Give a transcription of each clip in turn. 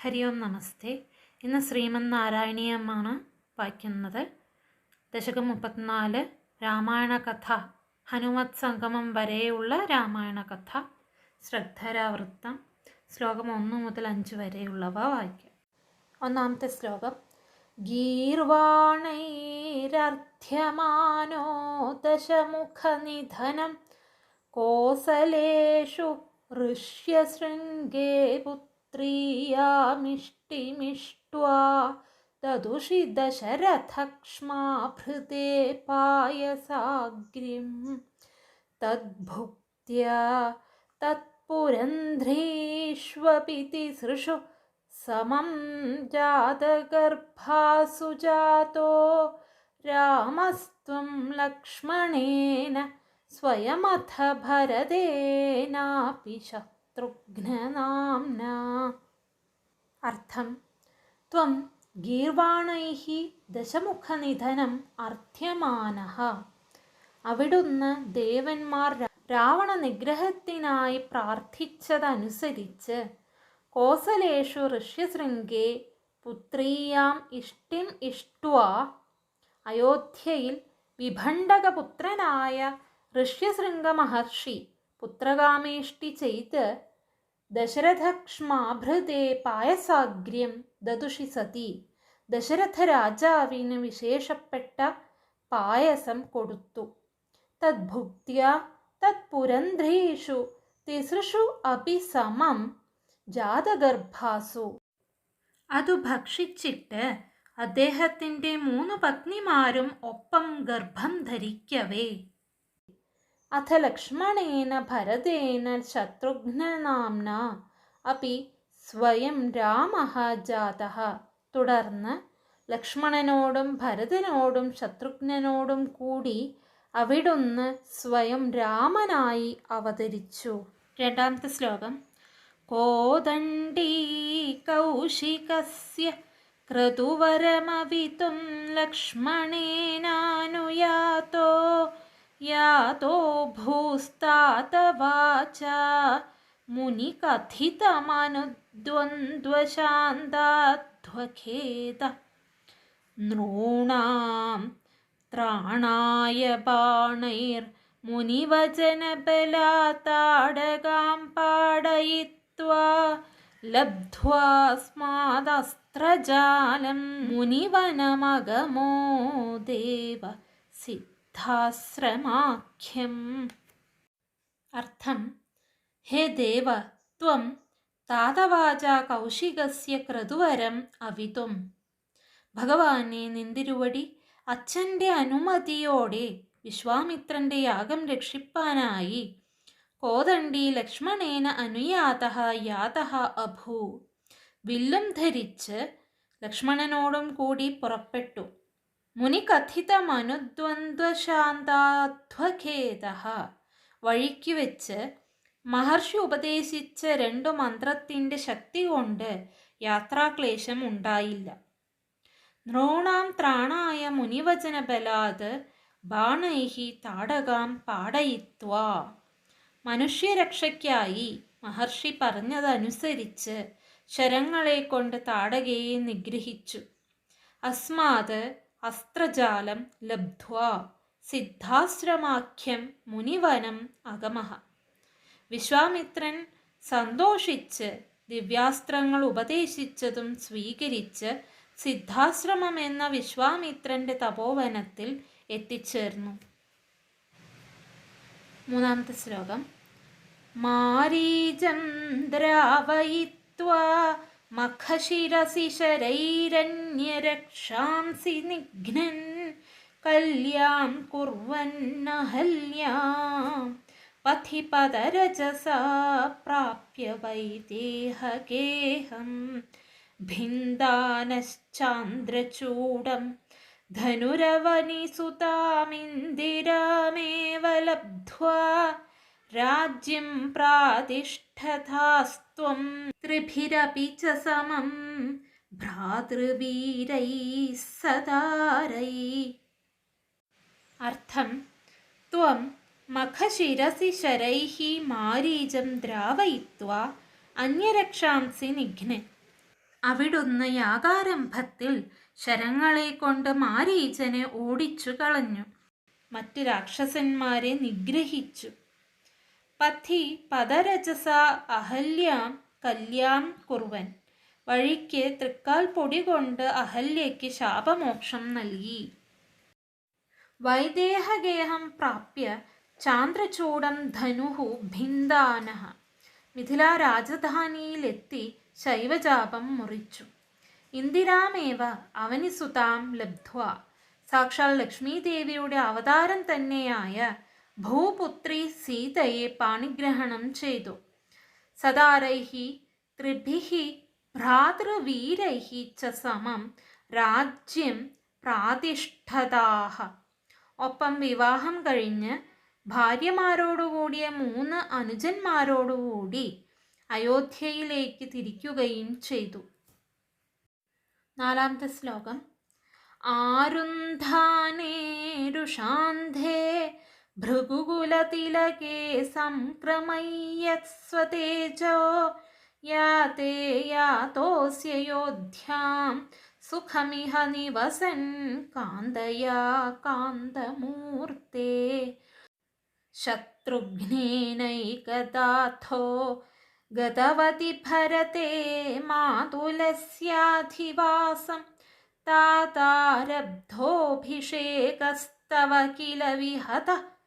ഹരി ഓം നമസ്തേ. ഇന്ന് ശ്രീമന് നാരായണീയമാണ് വായിക്കുന്നത്. ദശകം മുപ്പത്തിനാല് രാമായണ കഥ. ഹനുമത് സംഗമം വരെയുള്ള രാമായണ കഥ. ശ്രദ്ധരാവൃത്തം. ശ്ലോകം ഒന്ന് മുതൽ അഞ്ച് വരെയുള്ളവ വായിക്കാം. ഒന്നാമത്തെ ശ്ലോകം. ഗീർവാണൈരർമാനോ ദശമുഖനിധനം. കോസലേഷു ഋഷ്യശൃംഗേ പുത്രീയാമിഷ്ടിമിഷ്ട്വാ ദദുഷി ദശരഥക്ഷ്മാഭൃതേ പായസാഗ്രിം. തദ്ഭുക്ത്യാ തത്പുരന്ധ്രീഷ്വപി തിസൃഷു സമം ജാതഗർഭാസു ജാതോ രാമസ്ത്വം ലക്ഷ്മണേന സ്വയമഥ ഭരതേനാപി ശത്രുഘ്നനാംന. അർത്ഥം ത്വം ഗീർവാണൈः ദശമുഖനിധനം അർത്ഥ്യമാനഃ. അവിടുന്ന് ദേവന്മാർ രാവണ നിഗ്രഹത്തിനായി പ്രാർത്ഥിച്ചതനുസരിച്ച് കോസലേഷു ഋഷ്യശൃംഗേ പുത്രീയാം ഇഷ്ടിം ഇഷ്ട്വ. അയോധ്യയിൽ വിഭണ്ഡകപുത്രനായ ഋഷ്യശൃംഗ മഹർഷി പുത്രകാമേഷ്ടി ചെയ്ത് ദശരഥക്ഷ്മാഭൃതേ പായസാഗ്ര്യം ദതുഷി സതി. ദശരഥ രാജാവിന് വിശേഷപ്പെട്ട പായസം കൊടുത്തു. തദ്ഭുക്ത്യ തത്പുരന്ധ്രീഷു തിസൃഷു അപി സമം ജാതഗർഭാസു. അതു ഭക്ഷിച്ചിട്ട് അദ്ദേഹത്തിന്റെ മൂന്ന് പത്നിമാരും ഒപ്പം ഗർഭം ധരിക്കവേ. അഥ ലക്ഷ്മണേന ഭരതേന ശത്രുഘ്നനാംന അപ്പി സ്വയം രാമ ജാത തുടർന്ന് ലക്ഷ്മണനോടും ഭരതനോടും ശത്രുഘ്നനോടും കൂടി അവിടുന്ന് സ്വയം രാമനായി അവതരിച്ചു. രണ്ടാമത്തെ ശ്ലോകം. കോദണ്ഡീ കൗശികസ്യ ക്രതുവരമവിതും ലക്ഷ്മണേനാനുയാതോ യാതോ ഭൂസ്താതവാച മുനികഥിതമനുദ്വന്ദ്വശാന്താധ്വഖേദ നൃണാം ത്രാണായ ബാണൈർമുനിവചനബലാതാടകാം പാടയിത്വാ ലബ്ധ്വാ സ്മാദസ്ത്രജാലം മുനിവനമഗമോ ദേവ സിദ്ധാശ്രമാഖ്യം അർത്ഥം ഹേ ദേവ ത്വം താതവാച കൗശികസ്യ ക്രതുവരം അവിതും ഭഗവാനെ നിന്തിരുവടി അച്ഛന്റെ അനുമതിയോടെ വിശ്വാമിത്രന്റെ യാഗം രക്ഷിപ്പാനായി। കോതണ്ടി ലക്ഷ്മണേന അനുയാത യാത അഭൂ। വില്ലും ധരിച്ച് ലക്ഷ്മണനോടും കൂടി പുറപ്പെട്ടു। മുനികഥിതമനുദ്വന്ദ്വശാന്താധ്വഖേദ വഴിക്ക് വെച്ച് മഹർഷി ഉപദേശിച്ച രണ്ടു മന്ത്രത്തിന്റെ ശക്തി കൊണ്ട് യാത്രാക്ലേശം ഉണ്ടായില്ല. ദ്രോണാം ത്രാണായ മുനിവചന ബലാത് ബാണൈഹി താടകാം പാടയിത്വാ. മനുഷ്യരക്ഷയ്ക്കായി മഹർഷി പറഞ്ഞതനുസരിച്ച് ശരങ്ങളെ കൊണ്ട് താടകയെ നിഗ്രഹിച്ചു. അസ്മാത് അസ്ത്രജാലം ലബ്ധ്വാ സിദ്ധാശ്രമാഖ്യം മുനിവനം അഗമഹ. വിശ്വാമിത്രൻ സന്തോഷിച്ച് ദിവ്യാസ്ത്രങ്ങൾ ഉപദേശിച്ചതും സ്വീകരിച്ച് സിദ്ധാശ്രമം എന്ന വിശ്വാമിത്രന്റെ തപോവനത്തിൽ എത്തിച്ചേർന്നു. മൂന്നാമത്തെ ശ്ലോകം. മാരീജം ദ്രാവയിത്വാ मखशिरसि शरैरन्यरक्षांसि निघ्नन् कल्यां कुर्वन्नहल्यां पथि पदरजसा प्राप्य वैदेहगेहं भिन्दानश्चान्द्रचूडं धनुरवनिसुतामिन्दिरामेव लब्ध्वा രാജ്യം പ്രാതിഷ്ഠതാസ്ത്വം. ത്രിഭിരപി ച സമം ഭ്രാതൃവീരൈ സദാരൈ. അർത്ഥം ത്വം മഖശിരസി शरैः मारीजं ദ്രാവയിത്വാ അന്യരക്ഷാംസി നിഘ്നെ. അവിടുന്ന് യാഗാരംഭത്തിൽ ശരങ്ങളെ കൊണ്ട് മാരീചനെ ഓടിച്ചു കളഞ്ഞു. മറ്റ് രാക്ഷസന്മാരെ നിഗ്രഹിച്ചു. പഥി പദരജസ അഹല്യാം കല്യാം കുറുവൻ. വഴിക്ക് തൃക്കാൽ പൊടി കൊണ്ട് അഹല്യയ്ക്ക് ശാപമോക്ഷം നൽകി. വൈദേഹഗേഹം പ്രാപ്യ ചാന്ദ്രചൂടം ധനുഹു ഭിന്ദാന മിഥില രാജധാനിയിലെത്തി ശൈവജാപം മുറിച്ചു. ഇന്ദിരാമേവ അവനിസുതാം ലബ്ധ്വ. സാക്ഷാൽ ലക്ഷ്മീദേവിയുടെ അവതാരം തന്നെയായ ഭൂപുത്രി സീതയെ പാണിഗ്രഹണം ചെയ്തു. സദാരൈഹി ത്രിഭിഹി ഭ്രാതൃവീരൈഹി ച സമം രാജ്യം പ്രാതിഷ്ഠതാഹ. ഒപ്പം വിവാഹം കഴിഞ്ഞ് ഭാര്യമാരോടുകൂടിയ മൂന്ന് അനുജന്മാരോടുകൂടി അയോധ്യയിലേക്ക് തിരിക്കുകയും ചെയ്തു. നാലാമത്തെ ശ്ലോകം. ആരുന്ധാനേരുഷാന്ധേ ഭൃഗുകുലതിലകേ സംക്രമയ്യസ്വതേജോ യാതേ യാതോസ്യയോധ്യാം സുഖമിഹ നിവസൻ കാന്തയാ കാന്തമൂർത്തേ. ശത്രുഘ്നേനൈകദാഥോ ഗതവതി ഭരതേ മാതുലസ്യാധിവാസം. താതാരബ്ധോഭിഷേകസ്തവ കില വിഹത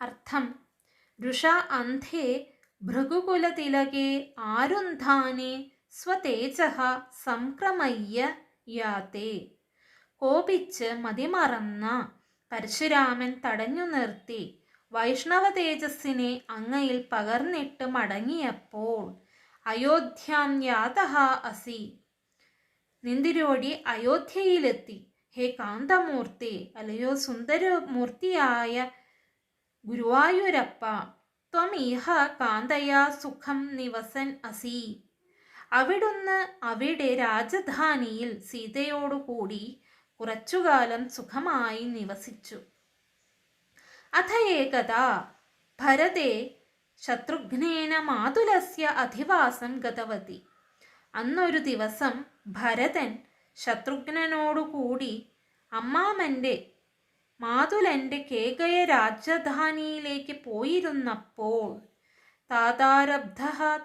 അർത്ഥം രുഷ അന്ധേ ഭൃഗുകുലതിലകെ ആരുന്ധാനെ സ്വതേജ സംക്രമയ്യ യാത്തെ കോപിച്ച് മതിമറന്ന പരശുരാമൻ തടഞ്ഞു നിർത്തി വൈഷ്ണവ തേജസ്സിനെ അങ്ങയിൽ പകർന്നിട്ട് മടങ്ങിയപ്പോൾ അയോധ്യാം യാതഹ അസി. നിന്തിരോടി അയോധ്യയിലെത്തി. ഹേ കാന്തമൂർത്തി അല്ലയോ സുന്ദരമൂർത്തിയായ ഗുരുവായൂരപ്പ ത്വം ഇഹ കാന്തയാ സുഖം നിവസൻ അസി. അവിടുന്ന് അവിടെ രാജധാനിയിൽ സീതയോടുകൂടി കുറച്ചുകാലം സുഖമായി നിവസിച്ചു. അഥ ഏകദാ ഭരതേ ശത്രുഘ്നേന മാതുലസ്യ അധിവാസം ഗതവതി. അന്നൊരു ദിവസം ഭരതൻ ശത്രുഘ്നനോടുകൂടി അമ്മാമന്റെ മാതുലന്റെ കേകയ രാജധാനിയിലേക്ക് പോയിരുന്നപ്പോൾ താതാരബ്ധ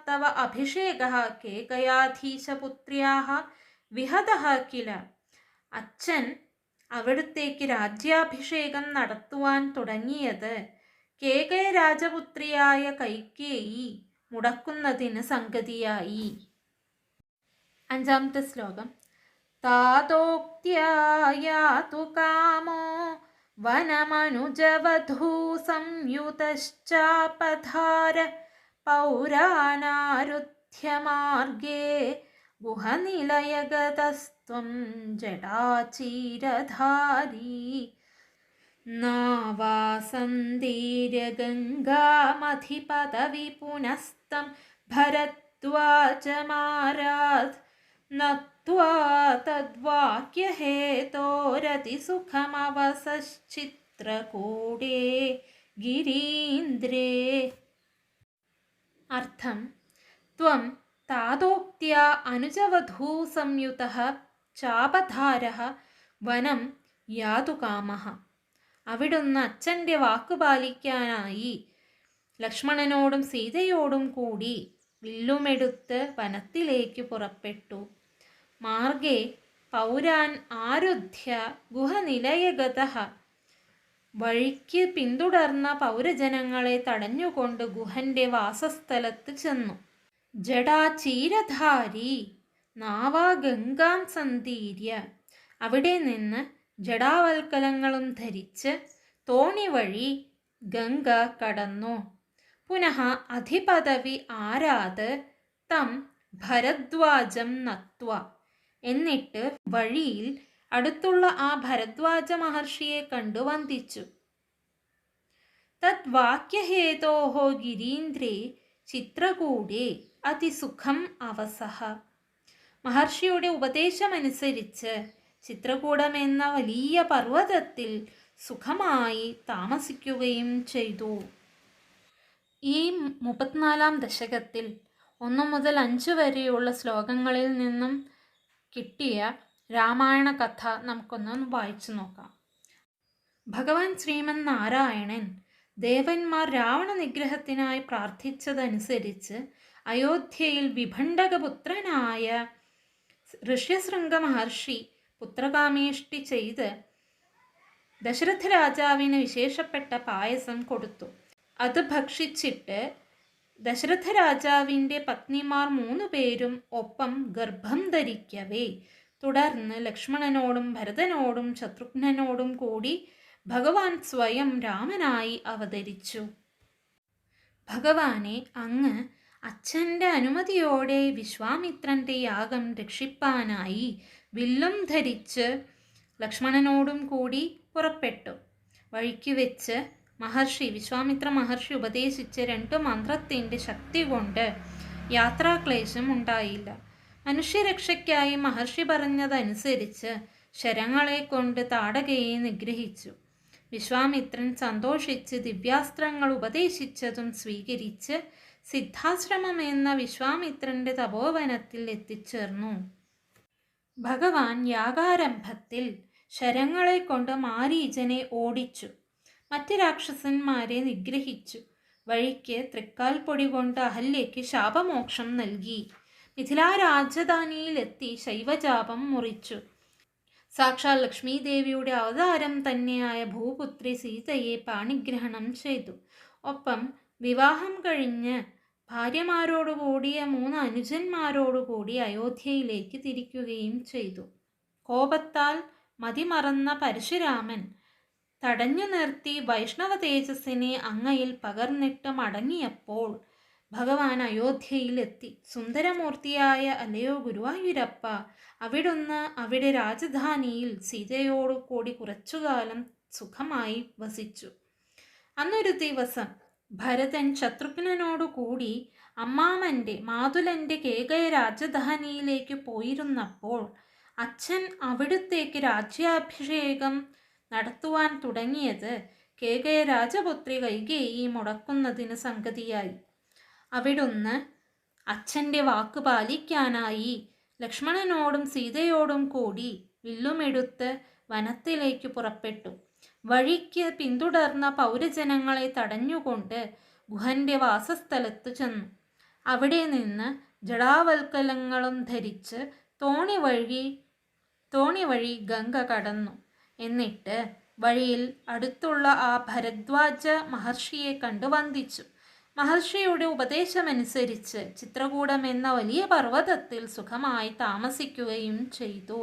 തവ അഭിഷേക കേകയാധീശപുത്രിയ വിഹത കില. അച്ഛൻ അവിടുത്തേക്ക് രാജ്യാഭിഷേകം നടത്തുവാൻ തുടങ്ങിയത് കേകയ രാജപുത്രിയായ കൈക്കേയി മുടക്കുന്നതിന് സംഗതിയായി. അഞ്ചാമത്തെ ശ്ലോകം. താതോക്ത്യായാതു കാമോ വനമനുജവധൂ സംയുതശ്ചാപധാര പൗരാനാരുധ്യമാർഗേ ഗുഹനിലയഗതസ്ത്വം ജടാചീരധാരീ. നാവാസന്ദീര്യഗംഗാമധിപദവി പുനസ്തം ഭരദ്വാജമാരാത് നത്വാ തദ്വാക്യഹേതോരതിസുഖമവസശ്ചിത്രകൂടേ ഗിരീന്ദ്രേ അർത്ഥം ത്വം താതോക്ത്യ അനുജവധൂ സംയുത ചാപധാര വനം യാതുകാമഃ അവിടുന്ന് അച്ഛന്റെ വാക്ക് പാലിക്കാനായി ലക്ഷ്മണനോടും സീതയോടും കൂടി വില്ലുമെടുത്ത് വനത്തിലേക്ക് പുറപ്പെട്ടു. മാർഗേ പൗരാൻ ആരുദ്ധ്യ ഗുഹനിലയഗത. വഴിക്ക് പിന്തുടർന്ന പൗരജനങ്ങളെ തടഞ്ഞുകൊണ്ട് ഗുഹന്റെ വാസസ്ഥലത്ത് ചെന്നു. ജടാ ചീരധാരി നാവാ ഗംഗാം സന്തീര്യ അവിടെ നിന്ന് ജടാവൽക്കലങ്ങളും ധരിച്ച് തോണി വഴി ഗംഗ കടന്നു. പുനഃ അധിപദവി ആരാത് തം ഭരദ്വാജം നത്വ. എന്നിട്ട് വഴിയിൽ അടുത്തുള്ള ആ ഭരദ്വാജ മഹർഷിയെ കണ്ടു വന്ദിച്ചു. തദ്വാക്യഹേതോ ഗിരീന്ദ്രേ ചിത്രകൂടെ അതിസുഖം അവസഹ. മഹർഷിയുടെ ഉപദേശമനുസരിച്ച് ചിത്രകൂടം എന്ന വലിയ പർവതത്തിൽ സുഖമായി താമസിക്കുകയും ചെയ്തു. ഈ മുപ്പത്തിനാലാം ദശകത്തിൽ ഒന്നു മുതൽ അഞ്ച് വരെയുള്ള ശ്ലോകങ്ങളിൽ നിന്നും കിട്ടിയ രാമായണ കഥ നമുക്കൊന്ന് വായിച്ചു നോക്കാം. ഭഗവാൻ ശ്രീമൻ നാരായണൻ ദേവന്മാർ രാവണ നിഗ്രഹത്തിനായി പ്രാർത്ഥിച്ചതനുസരിച്ച് അയോധ്യയിൽ വിഭണ്ഡകപുത്രനായ ഋഷ്യശൃംഗ മഹർഷി പുത്രകാമേഷ്ടി ചെയ്ത് ദശരഥ രാജാവിന് വിശേഷപ്പെട്ട പായസം കൊടുത്തു. അത് ഭക്ഷിച്ചിട്ട് ദശരഥ രാജാവിന്റെ പത്നിമാർ മൂന്നു പേരും ഒപ്പം ഗർഭം ധരിക്കവേ. തുടർന്ന് ലക്ഷ്മണനോടും ഭരതനോടും ശത്രുഘ്നനോടും കൂടി ഭഗവാൻ സ്വയം രാമനായി അവതരിച്ചു. ഭഗവാനെ അങ്ങ് അച്ഛന്റെ അനുമതിയോടെ വിശ്വാമിത്രന്റെ യാഗം രക്ഷിപ്പാനായി വില്ലും ധരിച്ച് ലക്ഷ്മണനോടും കൂടി പുറപ്പെട്ടു. വഴിക്ക് വെച്ച് മഹർഷി വിശ്വാമിത്ര മഹർഷി ഉപദേശിച്ച രണ്ടു മന്ത്രത്തിന്റെ ശക്തി കൊണ്ട് യാത്രാക്ലേശം ഉണ്ടായില്ല. മനുഷ്യരക്ഷയ്ക്കായി മഹർഷി പറഞ്ഞതനുസരിച്ച് ശരങ്ങളെ കൊണ്ട് താടകയെ നിഗ്രഹിച്ചു. വിശ്വാമിത്രൻ സന്തോഷിച്ച് ദിവ്യാസ്ത്രങ്ങൾ ഉപദേശിച്ചതും സ്വീകരിച്ച് സിദ്ധാശ്രമം എന്ന വിശ്വാമിത്രന്റെ തപോവനത്തിൽ എത്തിച്ചേർന്നു. ഭഗവാൻ യാഗാരംഭത്തിൽ ശരങ്ങളെ കൊണ്ട് മാരീചനെ ഓടിച്ചു. മറ്റ് രാക്ഷസന്മാരെ നിഗ്രഹിച്ചു. വഴിക്ക് തൃക്കാൽ പൊടി കൊണ്ട് അഹല്യയ്ക്ക് ശാപമോക്ഷം നൽകി. മിഥിലാ രാജധാനിയിലെത്തി ശൈവജാപം മുറിച്ചു. സാക്ഷാൽ ലക്ഷ്മി ദേവിയുടെ അവതാരം തന്നെയായ ഭൂപുത്രി സീതയെ പാണിഗ്രഹണം ചെയ്തു. ഒപ്പം വിവാഹം കഴിഞ്ഞ് ഭാര്യമാരോടുകൂടിയ മൂന്ന് അനുജന്മാരോടുകൂടി അയോധ്യയിലേക്ക് തിരിക്കുകയും ചെയ്തു. കോപത്താൽ മതിമറന്ന പരശുരാമൻ തടഞ്ഞു നിർത്തി വൈഷ്ണവ തേജസ്സിനെ അങ്ങയിൽ പകർന്നിട്ട് മടങ്ങിയപ്പോൾ ഭഗവാൻ അയോധ്യയിലെത്തി സുന്ദരമൂർത്തിയായ അല്ലയോ ഗുരുവായൂരപ്പ അവിടുന്ന് അവിടെ രാജധാനിയിൽ സീതയോടു കൂടി കുറച്ചുകാലം സുഖമായി വസിച്ചു. അന്നൊരു ദിവസം ഭരതൻ ശത്രുഘ്നനോടു കൂടി അമ്മാമന്റെ മാതുലന്റെ കേകയ രാജധാനിയിലേക്ക് പോയിരുന്നപ്പോൾ അച്ഛൻ അവിടുത്തേക്ക് രാജ്യാഭിഷേകം നടത്തുവാൻ തുടങ്ങിയത് കേകയ രാജപുത്രി കൈകേയി മുടക്കുന്നതിന് സംഗതിയായി. അവിടുന്ന് അച്ഛന്റെ വാക്ക് പാലിക്കാനായി ലക്ഷ്മണനോടും സീതയോടും കൂടി വില്ലുമെടുത്ത് വനത്തിലേക്ക് പുറപ്പെട്ടു. വഴിക്ക് പിന്തുടർന്ന പൗരജനങ്ങളെ തടഞ്ഞുകൊണ്ട് ഗുഹന്റെ വാസസ്ഥലത്ത് ചെന്നു. അവിടെ നിന്ന് ജടാവൽക്കലങ്ങളും ധരിച്ച് തോണി വഴി തോണി വഴി ഗംഗ കടന്നു. എന്നിട്ട് വഴിയിൽ അടുത്തുള്ള ആ ഭരദ്വാജ മഹർഷിയെ കണ്ടു വന്ദിച്ചു. മഹർഷിയുടെ ഉപദേശമനുസരിച്ച് ചിത്രകൂടം എന്ന വലിയ പർവതത്തിൽ സുഖമായി താമസിക്കുകയും ചെയ്തു.